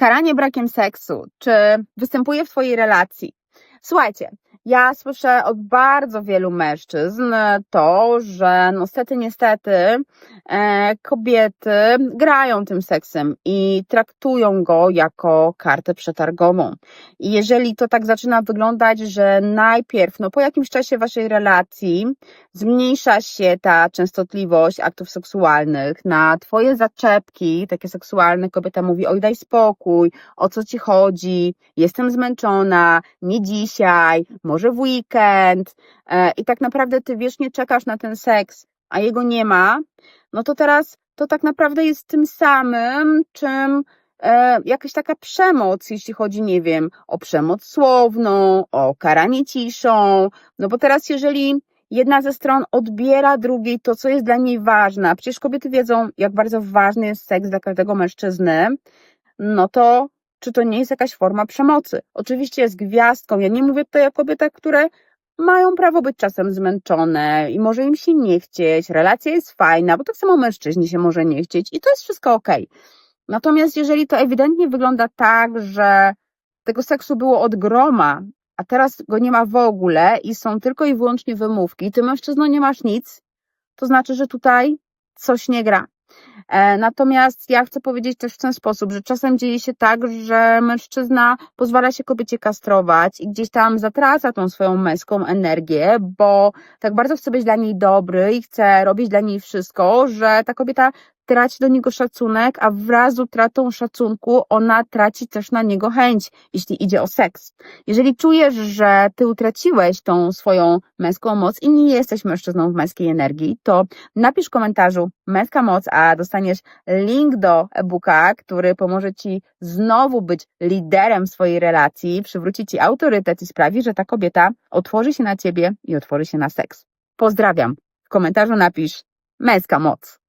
karanie brakiem seksu, czy występuje w Twojej relacji? Słuchajcie, ja słyszę od bardzo wielu mężczyzn to, że niestety, niestety e, kobiety grają tym seksem i traktują go jako kartę przetargową. I jeżeli to tak zaczyna wyglądać, że najpierw, no po jakimś czasie waszej relacji zmniejsza się ta częstotliwość aktów seksualnych na twoje zaczepki, takie seksualne, kobieta mówi, oj daj spokój, o co ci chodzi, jestem zmęczona, nie dzisiaj, może w weekend e, i tak naprawdę ty wiecznie czekasz na ten seks, a jego nie ma, no to teraz to tak naprawdę jest tym samym, czym e, jakaś taka przemoc, jeśli chodzi, nie wiem, o przemoc słowną, o karanie ciszą, no bo teraz jeżeli jedna ze stron odbiera drugiej to, co jest dla niej ważne, a przecież kobiety wiedzą, jak bardzo ważny jest seks dla każdego mężczyzny, no to czy to nie jest jakaś forma przemocy? Oczywiście jest gwiazdką. Ja nie mówię tutaj o kobietach, które mają prawo być czasem zmęczone i może im się nie chcieć, relacja jest fajna, bo tak samo mężczyźni się może nie chcieć i to jest wszystko ok. Natomiast jeżeli to ewidentnie wygląda tak, że tego seksu było od groma, a teraz go nie ma w ogóle i są tylko i wyłącznie wymówki, ty mężczyzno nie masz nic, to znaczy, że tutaj coś nie gra. E, Natomiast ja chcę powiedzieć też w ten sposób, że czasem dzieje się tak, że mężczyzna pozwala się kobiecie kastrować i gdzieś tam zatraca tą swoją męską energię, bo tak bardzo chce być dla niej dobry i chce robić dla niej wszystko, że ta kobieta traci do niego szacunek, a wraz z utratą szacunku ona traci też na niego chęć, jeśli idzie o seks. Jeżeli czujesz, że ty utraciłeś tą swoją męską moc i nie jesteś mężczyzną w męskiej energii, to napisz w komentarzu męska moc, a dostaniesz link do e-booka, który pomoże ci znowu być liderem swojej relacji, przywróci ci autorytet i sprawi, że ta kobieta otworzy się na ciebie i otworzy się na seks. Pozdrawiam. W komentarzu napisz męska moc.